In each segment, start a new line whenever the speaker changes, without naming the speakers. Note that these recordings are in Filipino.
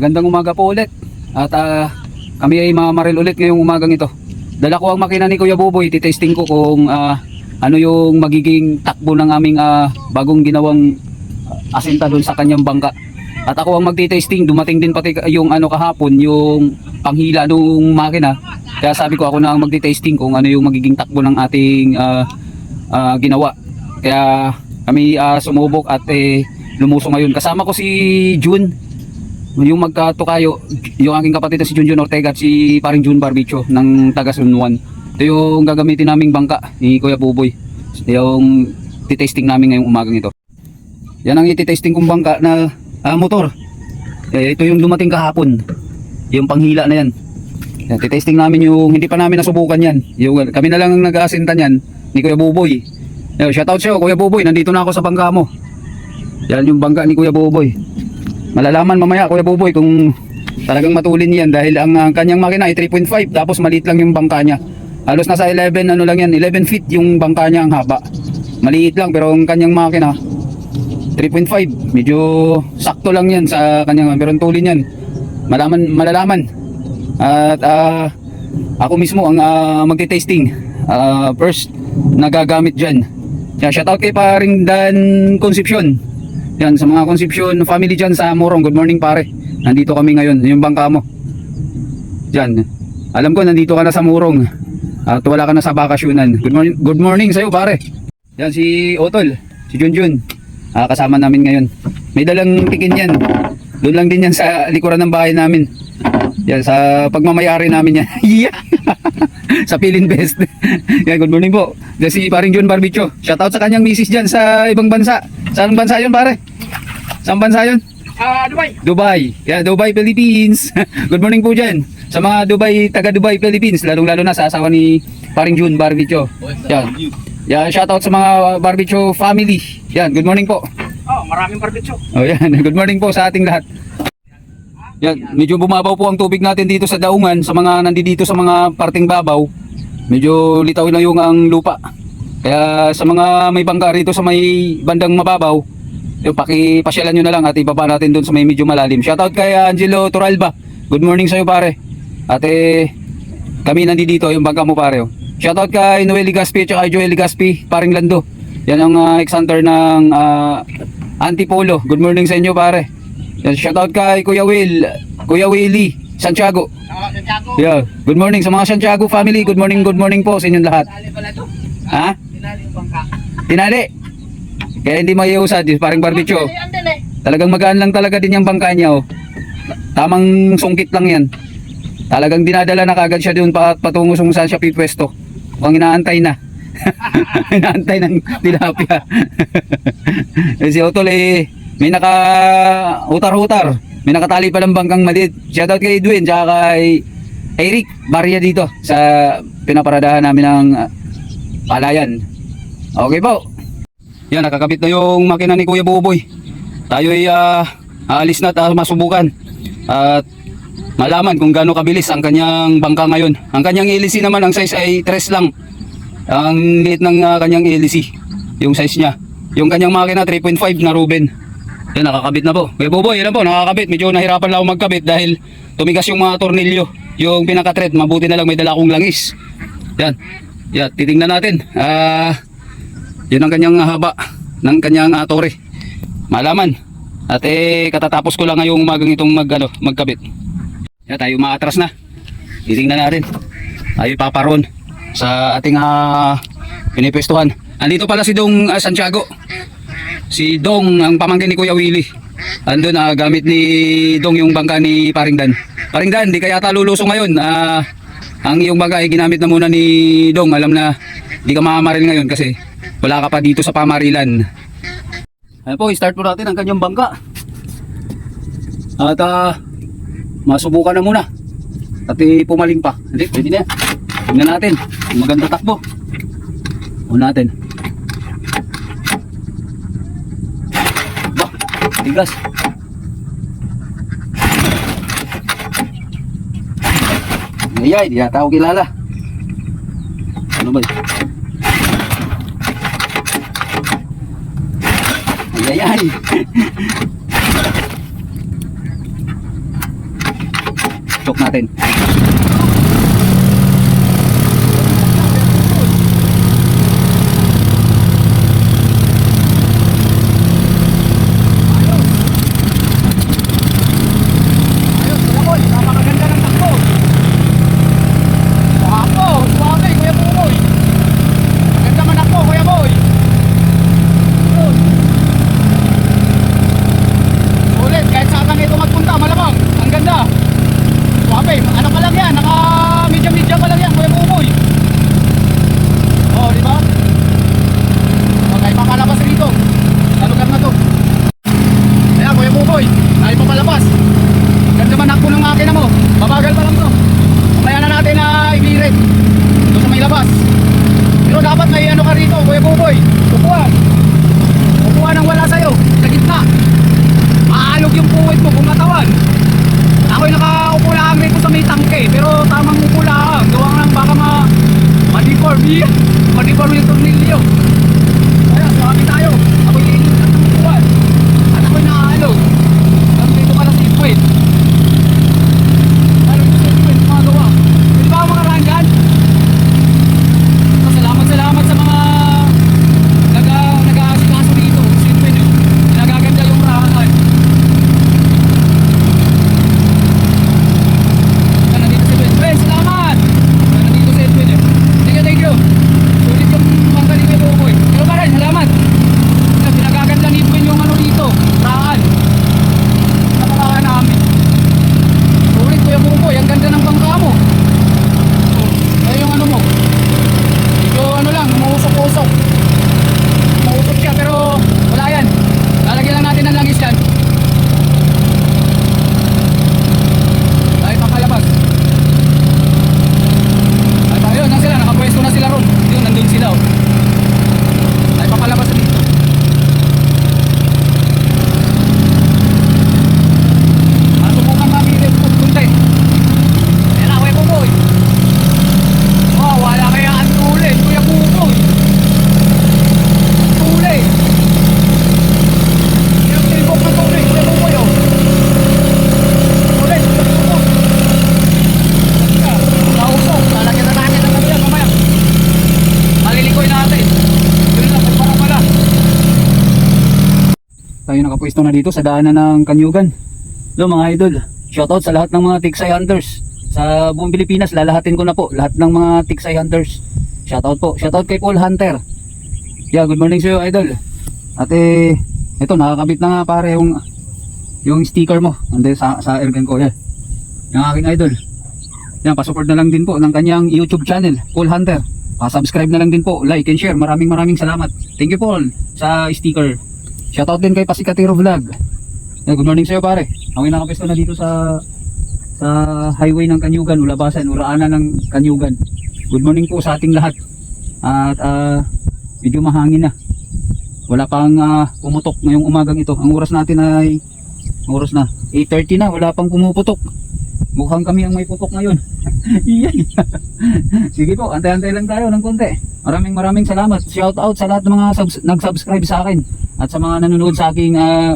magandang umaga po ulit. At ah, kami ay mamaril ulit ngayong umagang ito. Dala ko ang makina ni Kuya Boboy, titesting ko kung ah, ano yung magiging takbo ng aming ah, bagong ginawang asinta doon sa kanyang bangka. At ako ang magtitesting, dumating din pati yung ano kahapon, yung panghila nung makina. Kaya sabi ko ako na ang magtitesting kung ano yung magiging takbo ng ating ah, ah, ginawa. Kaya kami ah, sumubok at eh, lumuso ngayon. Kasama ko si June, yung magkatukayo, yung aking kapatid si Junjun Ortega at si paring June Barbicho ng taga Sunwan. Ito yung gagamitin naming bangka ni Kuya Buboy. Yung titesting namin ngayong umagang ito. Yan ang ititesting kong bangka na ah, motor. Eh, ito yung dumating kahapon. Yung panghila na yan. Yan, titesting namin yung hindi pa namin nasubukan yan. Yung, kami na lang ang nag-aasinta yan ni Kuya Buboy. Yo, shoutout sa'yo Kuya Buboy, nandito na ako sa bangka mo. Yan yung bangka ni Kuya Buboy. Malalaman mamaya Kuya Buboy kung talagang matulin yan dahil ang ah, kanyang makina ay 3.5 tapos maliit lang yung bangka niya. Halos nasa 11 ano lang yan, 11 feet yung bangka niya ang haba. Maliit lang pero ang kanyang makina 3.5 medyo sakto lang yan sa kanyang pero ang tulin yan. Malaman malalaman. At ah, ako mismo ang uh, magte-tasting Ah, first nagagamit dyan. Yan shoutout kay paring Dan Concepcion yan sa mga Concepcion family dyan sa Morong good morning pare nandito kami ngayon yung bangka mo dyan alam ko nandito ka na sa Morong at wala ka na sa bakasyonan good morning good morning sa'yo pare yan si Otol si Junjun Ah, kasama namin ngayon. May dalang tikin yan. Doon lang din yan sa likuran ng bahay namin. Yan, sa pagmamayari namin yan. Yeah. sa Pilin Best. yan, good morning po. Yan si paring John Barbicho. Shoutout sa kanyang misis dyan sa ibang bansa. Saan bansa yun pare? Saan bansa yun?
Ah, Dubai.
Dubai. Yeah, Dubai, Philippines. good morning po dyan. Sa mga Dubai, taga Dubai, Philippines. Lalong lalo na sa asawa ni paring June Barbicho. Yan. Yan, shoutout sa mga Barbicho family. Yan, good morning po.
Oh, maraming barbecue.
Oh, yan. Good morning po sa ating lahat. Yan, medyo bumabaw po ang tubig natin dito sa daungan sa mga nandito sa mga parting babaw. Medyo litaw lang yung ang lupa. Kaya sa mga may bangka rito sa may bandang mababaw, yung pakipasyalan nyo na lang at ibaba natin doon sa may medyo malalim. Shoutout kay Angelo Toralba. Good morning sa iyo pare. At eh, kami nandito yung bangka mo pare. Oh. Shoutout kay Noel Ligaspi at kay Joel Ligaspi, paring Lando. Yan ang uh, ex-hunter ng ah, Antipolo. Good morning sa inyo pare. Yan, shoutout kay Kuya Will, Kuya Willie, Santiago.
Santiago.
Yeah. Good morning sa mga Santiago family. Good morning, good morning po sa inyong lahat.
Tinali pala to.
Ha?
Tinali yung bangka.
Tinali. Kaya hindi maiusad, parang barbecue.
Andali.
Talagang magaan lang talaga din yung bangka niya oh. Tamang sungkit lang yan. Talagang dinadala na kagad siya doon pa, patungo kung saan siya pipwesto. Mukhang inaantay na. inaantay ng tilapia. eh, si Otol eh, may naka utar-utar. May nakatali pa ng bangkang maliit. Shoutout kay Edwin, tsaka kay Eric Barya dito sa pinaparadahan namin ng ah, palayan. Okay po. Yan, nakakabit na yung makina ni Kuya Buboy. Tayo ay ah, aalis na at masubukan. At malaman kung gaano kabilis ang kanyang bangka ngayon. Ang kanyang LC naman, ang size ay 3 lang. Ang liit ng ah, kanyang LC, yung size niya. Yung kanyang makina 3.5 na Ruben. Yan, nakakabit na po. Kuya Buboy, yan po, nakakabit. Medyo nahirapan lang magkabit dahil tumigas yung mga tornilyo. Yung pinaka-thread, mabuti na lang may dala akong langis. Yan. Yan, titingnan natin. Ah, yun ang kanyang haba ng kanyang uh, tore. Malaman. At eh, katatapos ko lang ngayong umagang itong mag, ano, magkabit. Yan, tayo maatras na. Titingnan natin. Tayo paparon sa ating uh, pinipwestuhan. Andito pala si Dong ah, Santiago. Si Dong, ang pamangkin ni Kuya Willie. Andun na gamit ni Dong yung bangka ni Paring Dan. Paring Dan, di kaya yata lulusong ngayon. Ah, ang iyong bangka ay ginamit na muna ni Dong. Alam na di ka mamamaril ngayon kasi wala ka pa dito sa pamarilan. Ayan po, start po natin ang kanyang bangka. At ah, masubukan na muna. At pumaling pa. Hindi, pwede na. Tingnan natin. Maganda takbo. Una natin. Ba, tigas. Ayay, di yata ako kilala. Ano ba?
Ayan. Tok natin. Nakapwesto na dito
sa daanan ng Kanyugan. So mga idol, shoutout sa lahat ng mga Tiksay Hunters. Sa buong Pilipinas, lalahatin ko na po lahat ng mga Tiksay Hunters. Shoutout po. Shoutout kay Paul Hunter. Yeah, good morning sa iyo, idol. At eh, ito, nakakabit na nga pare yung yung sticker mo. Ande sa, sa airgun ko. Yan. Yung aking idol. Yan, pasupport na lang din po ng kanyang YouTube channel, Paul Hunter. Pa-subscribe na lang din po, like and share. Maraming maraming salamat. Thank you Paul sa sticker. Shoutout din kay Pasikatiro Vlog. Eh, good morning sa iyo pare. Ako yung nakapesto na dito sa sa highway ng Kanyugan, Ulabasan, Uraanan ng Kanyugan. Good morning po sa ating lahat. At ah, medyo mahangin na. Wala pang ah, pumutok ngayong umagang ito. Ang oras natin ay ang oras na 8.30 na, wala pang pumuputok. Mukhang kami ang may putok ngayon. Sige po, antay-antay lang tayo ng konti. Maraming maraming salamat. Shout out sa lahat ng mga subs- nag-subscribe sa akin at sa mga nanonood sa aking ah,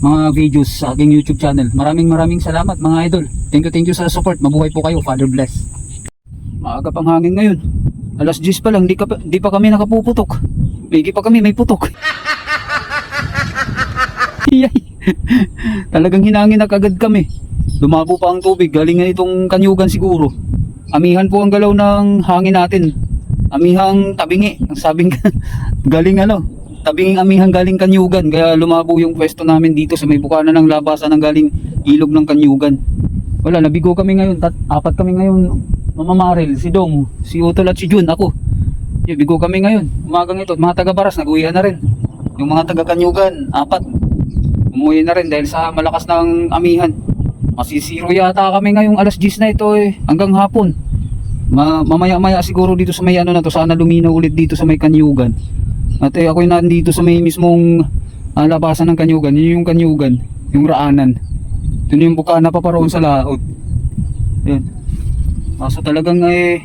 mga videos sa aking YouTube channel. Maraming maraming salamat mga idol. Thank you, thank you sa support. Mabuhay po kayo. Father bless. Maaga pang hangin ngayon. Alas 10 pa lang, di, ka di pa kami nakapuputok. May pa kami, may putok. Talagang hinangin na kagad kami. Lumabo pa ang tubig. Galing nga itong kanyugan siguro. Amihan po ang galaw ng hangin natin. Amihang tabingi. Ang sabing galing ano. Tabinging amihan galing kanyugan. Kaya lumabo yung pwesto namin dito sa may bukana ng labasan ng galing ilog ng kanyugan. Wala, nabigo kami ngayon. Tat, apat kami ngayon. Mama Maril, si Dong, si Utol at si Jun, ako. Yung bigo kami ngayon. Umagang ito, mga taga-baras, nag-uwihan na rin. Yung mga taga-kanyugan, apat. Umuwi na rin dahil sa malakas ng amihan. Masisiro yata kami ngayong alas 10 na ito eh, hanggang hapon. Ma mamaya-maya siguro dito sa may ano na to, sana luminaw ulit dito sa may kanyugan. At eh, ako yung nandito sa may mismong ah, labasan ng kanyugan. Yun yung kanyugan. Yung raanan. Yun yung buka na paparoon sa laot. Yan. Kaso ah, talagang eh,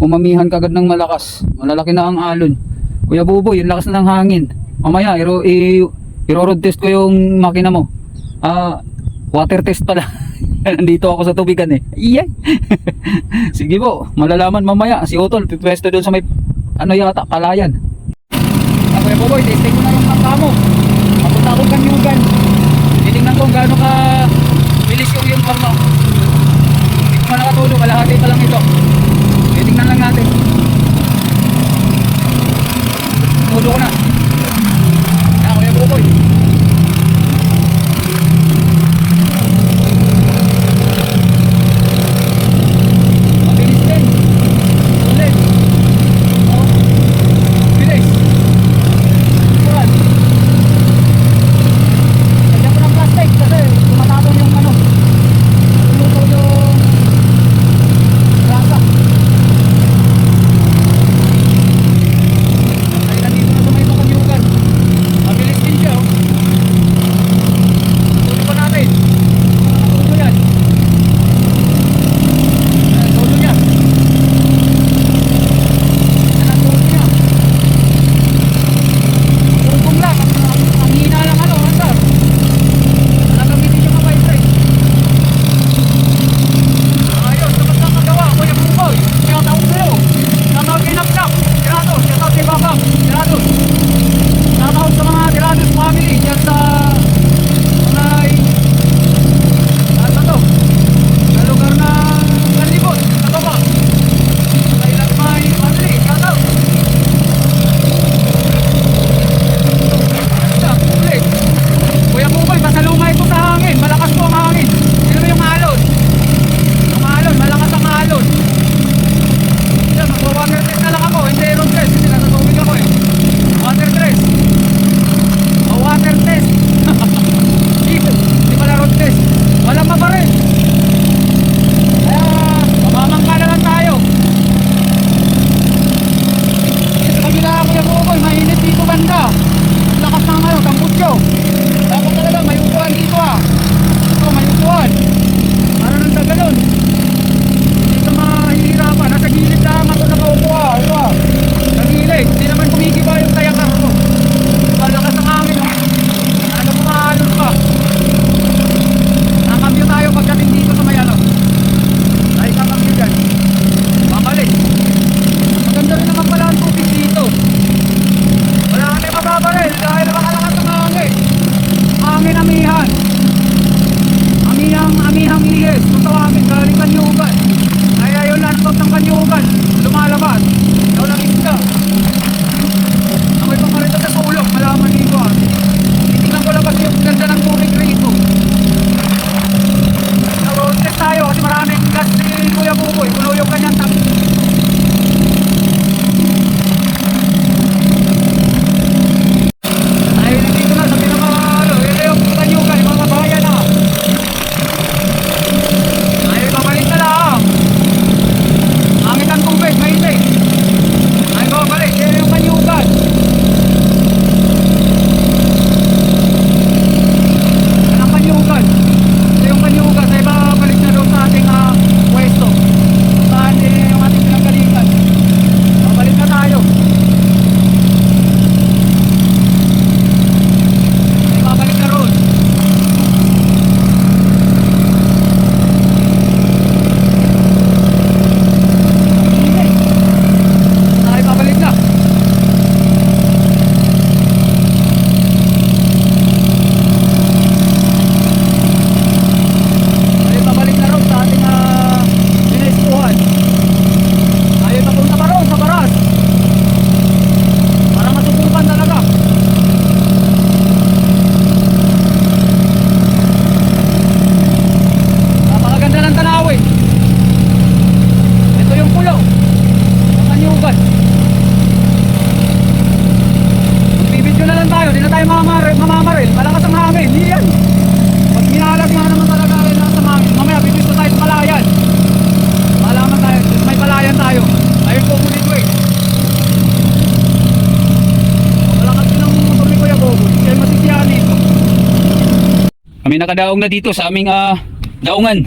umamihan kagad ng malakas. Malalaki na ang alon. Kuya Buboy, yung lakas na ng hangin. Mamaya, iro, i, iro-road test ko yung makina mo. Ah, water test pala. Nandito ako sa tubigan eh. Iyan. Sige po, malalaman mamaya. Si Otol, pipwesto doon sa may, ano yata, palayan forward, eh, tingnan na yung mata mo. Papunta akong kanyugan. Titingnan ko gaano ka bilis yung yung pang mo. Hindi ko na nakatulog, kalahati pa lang ito. Titingnan lang natin. go. You know what? May nakadaong na dito sa aming uh, daungan.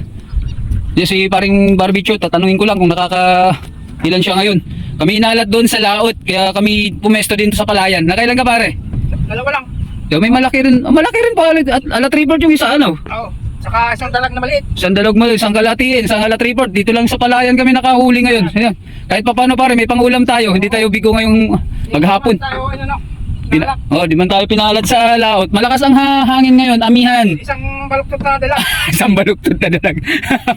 Yung si paring barbecue, tatanungin ko lang kung nakaka ilan siya ngayon. Kami inalat doon sa laot, kaya kami pumesto din sa palayan. Nakailan ka pare?
Dalawa lang.
Yo, may malaki rin, ah, malaki rin pa at alat report yung isa ano.
Oo. Oh, saka isang dalag na maliit.
Isang dalag maliit, isang kalatiin, isang alat report. Dito lang sa palayan kami nakahuli ngayon. Ayan. Kahit papaano pare, may pangulam tayo. Hindi tayo bigo ngayong maghapon.
Tayo, ano.
Pina oh, di man tayo pinalad sa laot. Malakas ang ha- hangin ngayon, amihan.
Isang baluktot na dalag.
Isang baluktot na dalag.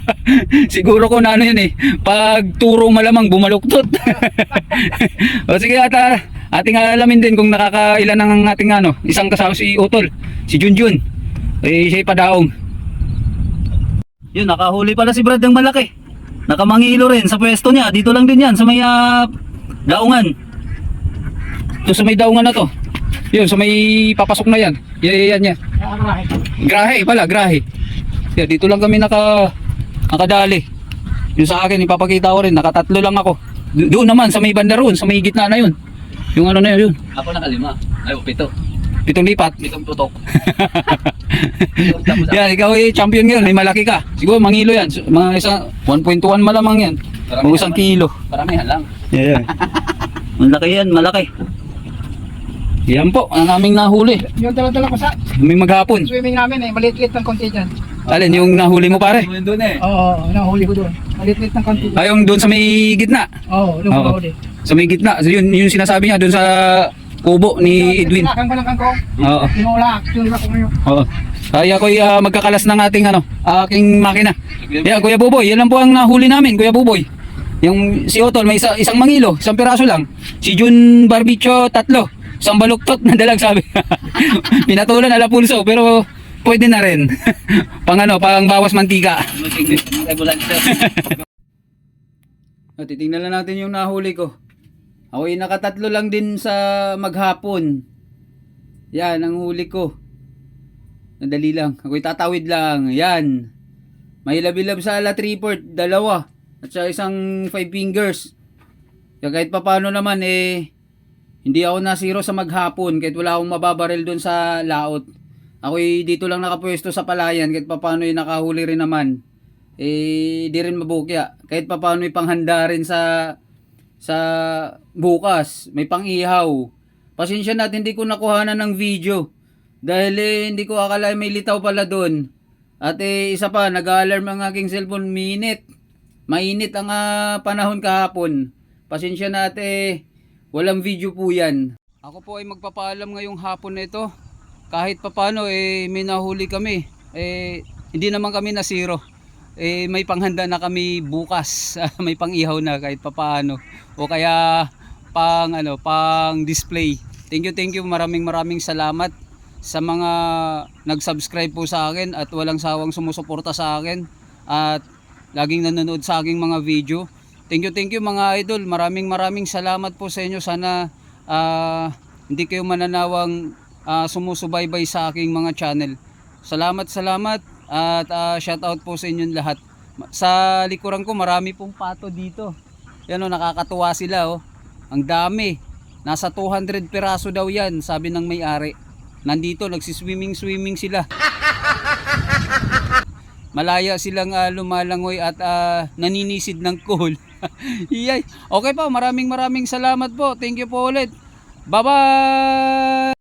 Siguro ko na ano yun eh. Pag turo malamang bumaluktot. o sige ata, ating alamin din kung nakakailan ang ating ano, isang kasama si Utol, si Junjun. Eh, siya padaong. Yun, nakahuli pala si Brad ng malaki. Nakamangilo rin sa pwesto niya. Dito lang din yan, sa may ah, daungan. Ito sa may daungan na to. Yun, sa may papasok na yan. Yan, yan, yan. yan. Grahe pala, grahe. Yeah, dito lang kami naka nakadali. Yung sa akin ipapakita ko rin, nakatatlo lang ako. Do- doon naman sa may banda roon, sa may gitna na yun. Yung ano na yun, yun.
Ako nakalima. Ay, pito.
Pitong lipat.
Pitong tutok.
yan, ikaw eh, champion ngayon, may malaki ka. Siguro mangilo yan. So, Mga isang 1.1 malamang yan. O isang kilo.
Paramihan lang.
Yeah. malaki yan, malaki. Yan po, ang aming nahuli.
Yung dala-dala ko sa
May maghapon.
swimming namin eh. Maliit-liit ng konti dyan.
Alin, yung nahuli mo pare?
Yun doon eh.
Oo, nahuli ko doon. Maliit-liit ng konti.
Ay, yung doon sa may gitna.
Oo, doon ko
Oo.
nahuli.
Sa may gitna. So, yun, yun sinasabi niya doon sa kubo ni Edwin.
Tinulakan ko ng kangkong.
Oo.
Tinulak. Tinulak ko ngayon.
Oo. Kaya ko uh, magkakalas ng ating ano, aking makina. Yeah, Kuya Buboy, yan lang po ang nahuli namin, Kuya Buboy. Yung si Otol may isa, isang mangilo, isang piraso lang. Si Jun Barbicho tatlo. Isang baluktot na dalag sabi. Pinatulan ala pulso pero pwede na rin. pang ano, pang bawas mantika. At titingnan lang natin yung nahuli ko. Ako ay nakatatlo lang din sa maghapon. Yan, ang huli ko. Nadali lang. Ako'y tatawid lang. Yan. May labilab sa ala triport, dalawa. At sa isang five fingers. Kaya kahit papano naman eh, hindi ako nasiro sa maghapon kahit wala akong mababaril doon sa laot. Ako'y dito lang nakapwesto sa palayan kahit papano eh nakahuli rin naman. Eh, di rin mabukya. Kahit papano ay panghanda rin sa sa bukas. May pang-ihaw. Pasensya na at hindi ko nakuhanan ng video. Dahil eh, hindi ko akala may litaw pala doon. At eh, isa pa, nag-alarm ang aking cellphone minute. Mainit ang ah, panahon kahapon. Pasensya na at eh, walang video po yan. Ako po ay magpapaalam ngayong hapon na ito. Kahit papano eh, may nahuli kami. Eh, hindi naman kami nasiro. Eh, may panghanda na kami bukas. may pang-ihaw na kahit papaano. O kaya pang ano, pang display. Thank you, thank you. Maraming maraming salamat sa mga nag-subscribe po sa akin at walang sawang sumusuporta sa akin at laging nanonood sa aking mga video. Thank you, thank you mga idol. Maraming maraming salamat po sa inyo. Sana ah, hindi kayo mananawang ah, sumusubaybay sa aking mga channel. Salamat, salamat at ah, shout out po sa inyong lahat. Sa likuran ko marami pong pato dito. Yan o, nakakatuwa sila oh. Ang dami. Nasa 200 piraso daw yan, sabi ng may-ari. Nandito, nagsiswimming-swimming sila. Malaya silang ah, lumalangoy at ah, naninisid ng cool. Iyay. Okay po, maraming maraming salamat po. Thank you po ulit. Bye-bye!